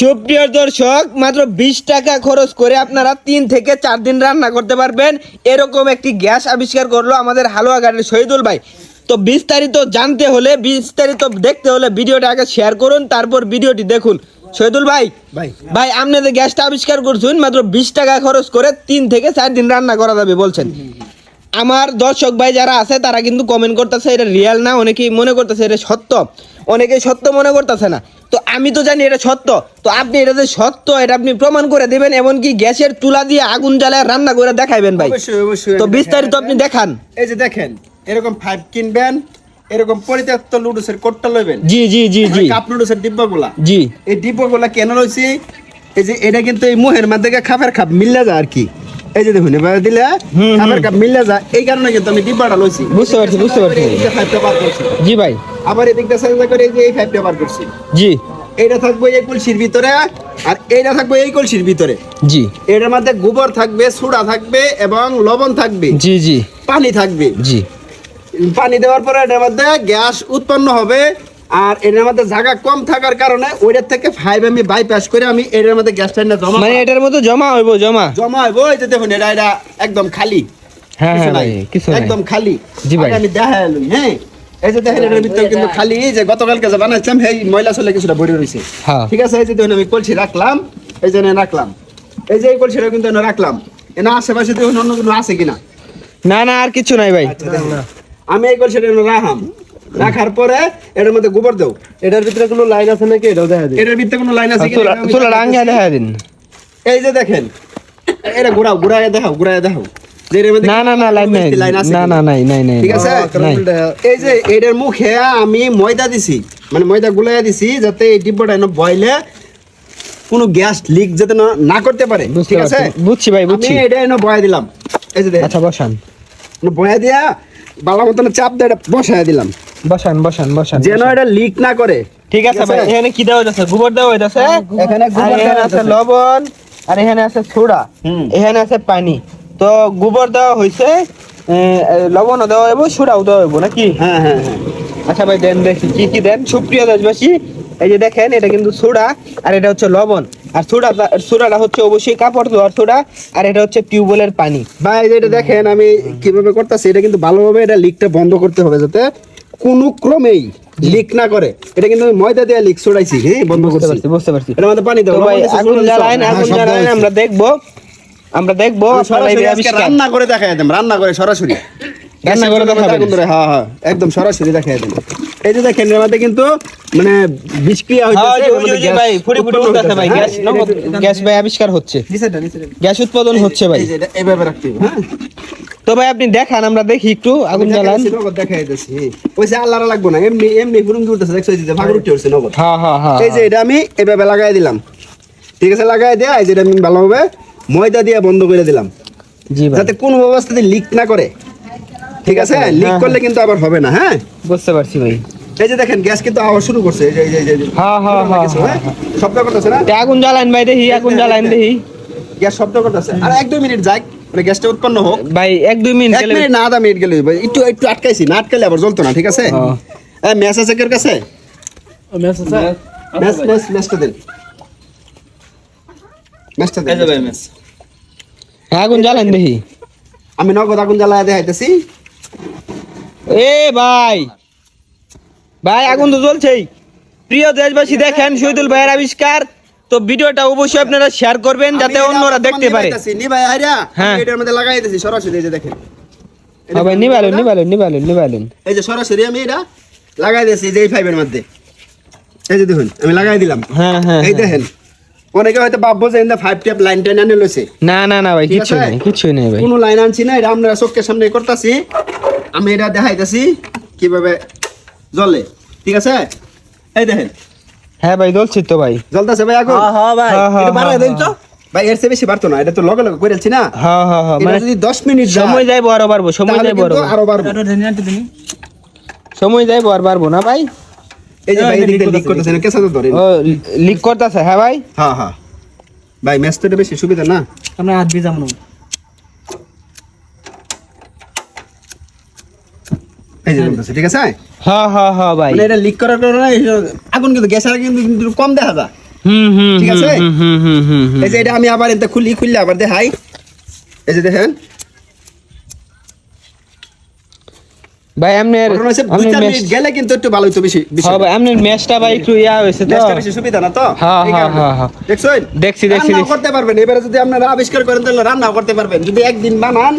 সুপ্রিয় দর্শক মাত্র বিশ টাকা খরচ করে আপনারা তিন থেকে চার দিন রান্না করতে পারবেন। এরকম একটি গ্যাস আবিষ্কার করল আমাদের হালুয়া গাড়ির শহীদুল ভাই। তো বিস্তারিত জানতে হলে বিস্তারিত দেখতে হলে ভিডিওটা আগে শেয়ার করুন তারপর ভিডিওটি দেখুন। শহীদুল ভাই ভাই। ভাই আপনি যে গ্যাসটা আবিষ্কার করছেন মাত্র বিশ টাকা খরচ করে তিন থেকে চার দিন রান্না করা যাবে বলছেন। আমার দর্শক ভাই যারা আছে তারা কিন্তু কমেন্ট করতেছে এটা রিয়েল না অনেকেই মনে করতেছে এটা সত্য। অনেকেই সত্য মনে করতেছে না। তো আমি তো জানি এটা সত্য। তো আপনি এটা যে সত্য এটা আপনি প্রমাণ করে দেবেন এমনকি গ্যাসের চুলা দিয়ে আগুন জ্বালায় রান্না করে দেখাইবেন ভাই। অবশ্যই অবশ্যই। তো বিস্তারিত আপনি দেখান। এই যে দেখেন এরকম ফাইভ কিনবেন এরকম পরিত্যক্ত লুডুসের কোটটা লইবেন। জি জি জি জি। কাপ লুডুসের ডিব্বাগুলা। জি। এই ডিব্বাগুলা কেন রয়েছে এই যে এটা কিন্তু এই মোহের মধ্যে খাবার খাপ মিললে যায় আর কি। এই যে দেখুন এবার দিলে খাবার খাপের কাপ মিললে যায়। এই কারণে কিন্তু আমি ডিব্বাটা লইছি। বুঝতে পারছি, বুঝতে পারছি। জি ভাই। আবার এদিকটা চেষ্টা করে এই যে এই ফাইভটা বার করছি। জি। এইটা থাকবে এই কলসির ভিতরে আর এইটা থাকবে এই কলসির ভিতরে। জি। এটার মধ্যে গোবর থাকবে সুড়া থাকবে এবং লবণ থাকবে। জি জি। পানি থাকবে। জি। পানি দেওয়ার পরে এটার মধ্যে গ্যাস উৎপন্ন হবে আর এটার মধ্যে জায়গা কম থাকার কারণে ওইটার থেকে ফাইভ আমি বাইপাস করে আমি এটার মধ্যে গ্যাস টাইনটা জমা মানে এটার মধ্যে জমা হইব জমা? জমা হইব এই যে দেখুন এটা এটা একদম খালি। হ্যাঁ হ্যাঁ ভাই কিছু একদম খালি। জি ভাই। আমি দেখা হ্যাঁ? এই যে দেখেন এটার ভিতরে কিন্তু খালি যে গতকালকে যে বানাইছিলাম এই ময়লা চলে কিছুটা ভরে রয়েছে হ্যাঁ। ঠিক আছে এই যে দেখুন আমি কলসি রাখলাম এই যে রাখলাম। এই যে এই কলসিটা কিন্তু রাখলাম। এনে আশেপাশে দেখুন অন্য কোনো আছে কিনা? না না আর কিছু নাই ভাই। আমি এই রাখাম। রাখার পরে এটার মধ্যে গোবর দেও। এটার ভিতরে কোনো লাইন আছে নাকি? এটাও দেখা যায় এটার ভিতরে কোনো লাইন আছে চুলা। রাঙ্গা দেখা দিন। এই যে দেখেন এটা ঘোরাও ঘুরায় দেখাও ঘুরায় দেখাও। না না না লাইন নাই না না নাই নাই নাই ঠিক আছে? এই যে এটার মুখে আমি ময়দা দিছি। মানে ময়দা গুলাইয়া দিছি যাতে এই ডিব্বাটা এনে বয়লে কোনো গ্যাস লিক যাতে না- না করতে পারে। ঠিক আছে? বুঝছি ভাই, বুঝছি। এটা এনে বয়া দিলাম। এই যে আচ্ছা বসান। বয়া দিয়া বালা মতন চাপ দিয়ে এটা বসায় দিলাম। বসান বসান বসান যেন এটা লিক না করে। ঠিক আছে ভাই এখানে কি দেওয়া যাচ্ছে গোবর দেওয়া হইতাছে? এখানে গোবর দেওয়া আছে লবণ আর এখানে আছে সোডা হুম। এখানে আছে পানি। তো গোবর দেওয়া এ, লবণও দেওয়া হইব সোডাও দেওয়া হইব নাকি? হ্যাঁ হ্যাঁ হ্যাঁ। আচ্ছা ভাই দেন দেখি কি কি দেন? সুপ্রিয় দেশবাসী এই যে দেখেন এটা কিন্তু সোডা আর এটা হচ্ছে লবণ। আর সোডা সোডাটা হচ্ছে অবশ্যই কাপড় ধোয়ার সোডা আর এটা হচ্ছে টিউবওয়েলের পানি। ভাই এই যে এটা দেখেন আমি কীভাবে করতেছি এটা কিন্তু ভালোভাবে এটা লিকটা বন্ধ করতে হবে যাতে কোনো ক্রমেই লিক না করে। এটা কিন্তু ময়দা দিয়ে লিক ছড়াইছি হ্যাঁ বন্ধ করছি। পারছি বুঝতে পারছি। এটার মধ্যে পানি দাও ভাই আগুন। হ্যাঁ, আগুন আমরা দেখব আমরা দেখব। রান্না করে দেখাই দেন রান্না করে সরাসরি। রান্না করে দেখাবেন। হ্যাঁ হ্যাঁ একদম সরাসরি দেখাই দেন। এই যে দেখেন এর মধ্যে কিন্তু মানে বিষক্রিয়া হ্যাঁ, হইতেছে ওই যে, এর ওই যে, মধ্যে ওই যে গ্যাস ভাই, ফুড়ি ফুড়ি উঠতেছে ভাই, গ্যাস হ্যাঁ, নগদ গ্যাস ভাই আবিষ্কার হচ্ছে। গ্যাস উৎপাদন হচ্ছে ভাই। এইভাবে রাখতে হবে, হ্যাঁ? তো ভাই আপনি দেখান আমরা দেখি একটু আগুন জ্বালান। নগদ দেখাইতেছি। ওই যে আল্লাহর লাগবো না এমনি এমনি হুরুঙ্গি উঠতেছে দেখছ এই যে ভাগর উঠে উঠছে নগদ। হ্যাঁ হ্যাঁ হ্যাঁ এই যে এটা আমি এভাবে লাগাই দিলাম। ঠিক আছে লাগাই দিয়ে এই যে এটা আমি ভালোভাবে ময়দা দিয়ে বন্ধ করে দিলাম। জি ভাই। যাতে কোনো অবস্থাতে লিক না করে। ঠিক আছে? লিক হ্যাঁ, করলে কিন্তু আবার হবে না হ্যাঁ? বুঝতে পারছি ভাই। এই যে দেখেন গ্যাস কিন্তু আওয়াজ শুরু করছে। এই যে এই যে- হ্যাঁ, হ্যাঁ, হ্যাঁ, কিছু, হ্যাঁ, হ্যাঁ? শব্দ করতেছে না? আগুন জ্বালান ভাই দেখি আগুন জ্বালান দেখি। গ্যাস শব্দ করতেছে আর এক দুই মিনিট যাক মানে গ্যাসটা উৎপন্ন হোক। ভাই এক দুই মিনিট এক গেলে মিনিট না আধা মিনিট গেলে হইবে। একটু একটু আটকাইছি না আটকাইলে আবার জ্বলতো না ঠিক আছে? হ্যাঁ। কের কাছে? ম্যাচ ম্যাচ ম্যাচটা দেন। ম্যাচটা আগুন জ্বালান দেখি। আমি নগদ আগুন জ্বালায় দেখাইতেছি। এ ভাই। ভাই আগুন তো জ্বলছেই। প্রিয় দেশবাসী দেখেন শহীদুল ভাইয়ের আবিষ্কার। তো ভিডিওটা অবশ্যই আপনারা শেয়ার করবেন যাতে অন্যরা দেখতে পারে। নিভাই আইরা, হ্যাঁ। এটার মধ্যে লাগাই সরাসরি এই যে দেখেন। ভাই দেখেন, নিবালুন না? নিবালুন নিবালুন নিবালুন। এই যে সরাসরি আমি এটা লাগাই দিয়েছি যে এই ফাইভের মধ্যে। এই যে দেখুন আমি লাগাই দিলাম। হ্যাঁ হ্যাঁ এই হ্যাঁ। দেখেন। অনেকে হয়তো ভাববো যে ইন্দা ফাইভ ট্যাপ লাইন টেন আনে লইছে। না না না ভাই কিছু? নেই কিছুই নেই ভাই। কোনো লাইন আনছি না এটা আমরা চোখের সামনে করতেছি। আমি এটা দেখাইতেছি কীভাবে জ্বলে। ঠিক আছে? এই দেখেন। হ্যাঁ ভাই জ্বলছি তো ভাই। জ্বলতেছে ভাই আগুন? ভাই। হ্যাঁ, হ্যাঁ, একটু বাড়ায় হ্যাঁ, দেন তো। ভাই এর চেয়ে বেশি বাড়তো না এটা তো লগে লগে করেছি না। হ্যাঁ হ্যাঁ হ্যাঁ মানে যদি দশ মিনিট সময় যাইবো আরও বাড়বো সময় যাইবো আরও বাড়বো। বাড়বো। সময় যাইবো আর পারব না ভাই? এই যে ভাই লিক করতেছে না কেসা তো ধরে ও লিক করতেছে হ্যাঁ ভাই? হ্যাঁ হ্যাঁ। ভাই ম্যাচ তো এটা বেশি সুবিধা না? আমরা হাত ভিজাম না এই যে ঠিক আছে? হ্যাঁ হ্যাঁ হ্যাঁ ভাই। মানে এটা লিক করার কারণে আগুন কিন্তু গ্যাসের কিন্তু কিন্তু কম দেখা যায়। হুম হুম ঠিক আছে? হুম হুম হুম হুম হুম। এই যে এটা আমি আবার এতে খুলি খুললে আবার দেখাই। এই যে দেখেন। ভাই এমনের গেলে কিন্তু একটু ভালো হইতো বেশি হ্যাঁ ভাই আপনার ম্যাচটা ভাই একটু ইয়া হয়েছে তো। ম্যাচটা বেশি সুবিধা না তো? হ্যাঁ, হ্যাঁ, হ্যাঁ, হ্যাঁ। দেখছেন? দেখছি, দেখছি। করতে পারবেন। এবারে যদি আপনারা আবিষ্কার করেন তাহলে রান্নাও করতে পারবেন। যদি একদিন বানান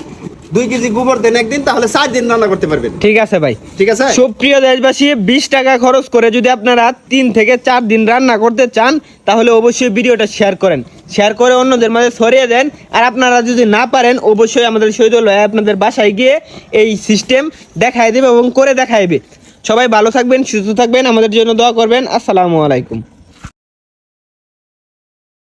দুই কেজি গোবর দেন একদিন তাহলে চার দিন রান্না করতে পারবেন। ঠিক আছে ভাই। ঠিক আছে? সুপ্রিয় দেশবাসী বিশ টাকা খরচ করে যদি আপনারা তিন থেকে চার দিন রান্না করতে চান তাহলে অবশ্যই ভিডিওটা শেয়ার করেন। শেয়ার করে অন্যদের মাঝে ছড়িয়ে দেন। আর আপনারা যদি না পারেন অবশ্যই আমাদের শহীদুল আপনাদের বাসায় গিয়ে এই সিস্টেম দেখাই দেবে এবং করে দেখাইবে। সবাই ভালো থাকবেন সুস্থ থাকবেন আমাদের জন্য দোয়া করবেন। আসসালামু আলাইকুম।